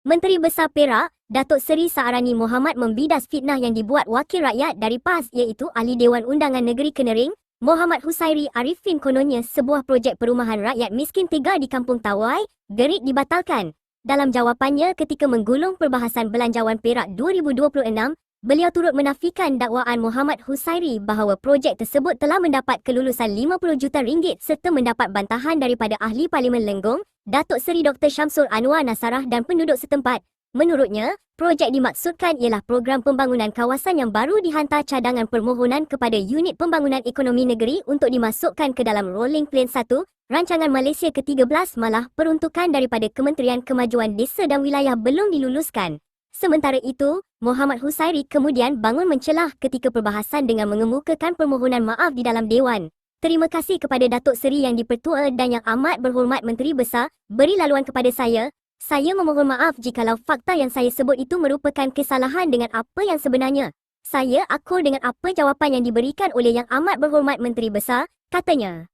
Menteri Besar Perak, Datuk Seri Saarani Muhammad membidas fitnah yang dibuat wakil rakyat dari PAS iaitu Ahli Dewan Undangan Negeri Kenering, Muhammad Husairi Arifin kononnya sebuah projek perumahan rakyat miskin tiga di Kampung Tawai, gerit dibatalkan. Dalam jawapannya ketika menggulung perbahasan Belanjawan Perak 2026, Beliau turut menafikan dakwaan Muhammad Husairi bahawa projek tersebut telah mendapat kelulusan 50 juta ringgit serta mendapat bantahan daripada Ahli Parlimen Lenggong, Datuk Seri Dr. Syamsul Anwar Nasarah dan penduduk setempat. Menurutnya, projek dimaksudkan ialah program pembangunan kawasan yang baru dihantar cadangan permohonan kepada Unit Pembangunan Ekonomi Negeri untuk dimasukkan ke dalam Rolling Plan 1, Rancangan Malaysia ke-13 malah peruntukan daripada Kementerian Kemajuan Desa dan Wilayah belum diluluskan. Sementara itu, Muhammad Husairi kemudian bangun mencelah ketika perbahasan dengan mengemukakan permohonan maaf di dalam Dewan. Terima kasih kepada Datuk Seri yang dipertua dan yang amat berhormat Menteri Besar, beri laluan kepada saya. Saya memohon maaf jikalau fakta yang saya sebut itu merupakan kesalahan dengan apa yang sebenarnya. Saya akur dengan apa jawapan yang diberikan oleh yang amat berhormat Menteri Besar, katanya.